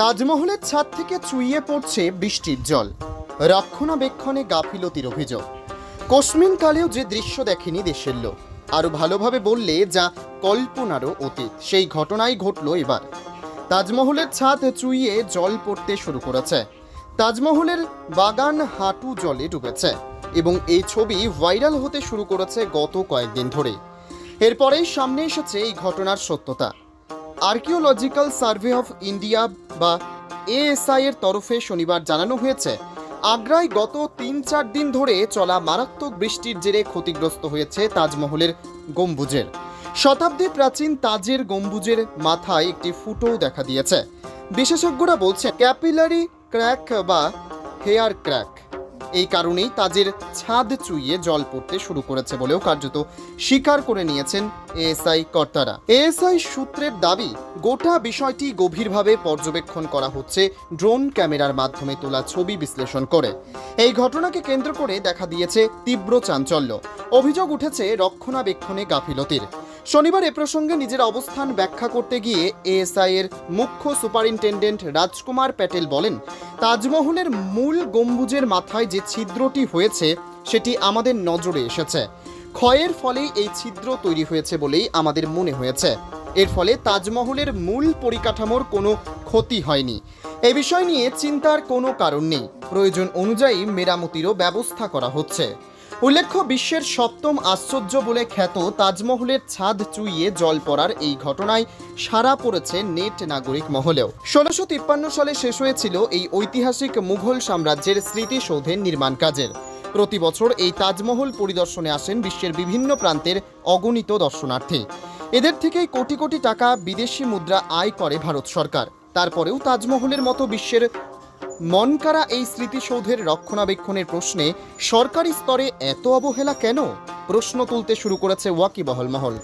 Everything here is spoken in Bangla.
তাজমহলের ছাদ থেকে চুইয়ে পড়ছে বৃষ্টির জল। রক্ষণাবেক্ষণে গাফিলতির অভিযোগ। কালেও যে দৃশ্য দেখেনি দেশের লোক। আরও ভালোভাবে বললে যা কল্পনারও অতীত, সেই ঘটনাই ঘটল এবার। তাজমহলের ছাদ চুইয়ে জল পড়তে শুরু করেছে। তাজমহলের বাগান হাঁটু জলে ডুবেছে এবং এই ছবি ভাইরাল হতে শুরু করেছে গত কয়েকদিন ধরে। এরপরেই সামনে এসেছে এই ঘটনার সত্যতা। আর্কিওলজিক্যাল সার্ভে অফ ইন্ডিয়া বা এএসআই এর তরফে শনিবার জানানো হয়েছে, আগ্রায় গত তিন চার দিন ধরে চলা মারাত্মক বৃষ্টির জেরে ক্ষতিগ্রস্ত হয়েছে তাজমহলের গম্বুজের। শতাব্দী প্রাচীন তাজের গম্বুজের মাথায় একটি ফুটোও দেখা দিয়েছে। বিশেষজ্ঞরা বলছে ক্যাপিলারি ক্র্যাক বা হেয়ার ক্র্যাক এই কারণেই তাজের ছাদ চুইয়ে জল পড়তে শুরু করেছে বলেও কার্যত স্বীকার করে নিয়েছেন এএসআই কর্তারা। এএসআই সূত্রের দাবি, গোটা বিষয়টি গভীরভাবে পর্যবেক্ষণ করা হচ্ছে ড্রোন ক্যামেরার মাধ্যমে তোলা ছবি বিশ্লেষণ করে। এই ঘটনাকে কেন্দ্র করে দেখা দিয়েছে তীব্র চাঞ্চল্য। অভিযোগ উঠেছে রক্ষণাবেক্ষণে গাফিলতির। শনিবার এ প্রসঙ্গে নিজের অবস্থান ব্যাখ্যা করতে গিয়ে এএসআই এর মুখ্য সুপারিনটেন্ডেন্ট রাজকুমার প্যাটেল বলেন, তাজমহলের মূল গম্বুজের মাথায় যে ছিদ্রটি হয়েছে, সেটি আমাদের নজরে এসেছে। ক্ষয়ের ফলেই এই ছিদ্র তৈরি হয়েছে বলেই আমাদের মনে হয়েছে। এর ফলে তাজমহলের মূল পরিকাঠামোর কোনো ক্ষতি হয়নি। এ বিষয় নিয়ে চিন্তার কোনো কারণ নেই। প্রয়োজন অনুযায়ী মেরামতিরও ব্যবস্থা করা হচ্ছে। উল্লেখ্য, বিশ্বের সপ্তম আশ্চর্য বলে খ্যাত তাজমহলের ছাদ চুইয়ে জল পড়ার এই ঘটনায় সারা পড়েছে নেট নাগরিক মহলেও। ষোলোশো তিপ্পান্ন সালে শেষ হয়েছিল এই ঐতিহাসিক মুঘল সাম্রাজ্যের স্মৃতিসৌধের নির্মাণ কাজের। প্রতি বছর এই তাজমহল পরিদর্শনে আসেন বিশ্বের বিভিন্ন প্রান্তের অগণিত দর্শনার্থী। এদের থেকেই কোটি কোটি টাকা বিদেশি মুদ্রা আয় করে ভারত সরকার। তারপরেও তাজমহলের মতো বিশ্বের মনকারা এই স্মৃতিসৌধের রক্ষণাবেক্ষণের প্রশ্নে সরকারি স্তরে এত অবহেলা কেন? প্রশ্ন তুলতে শুরু করেছে ওয়াকিবহল মহল।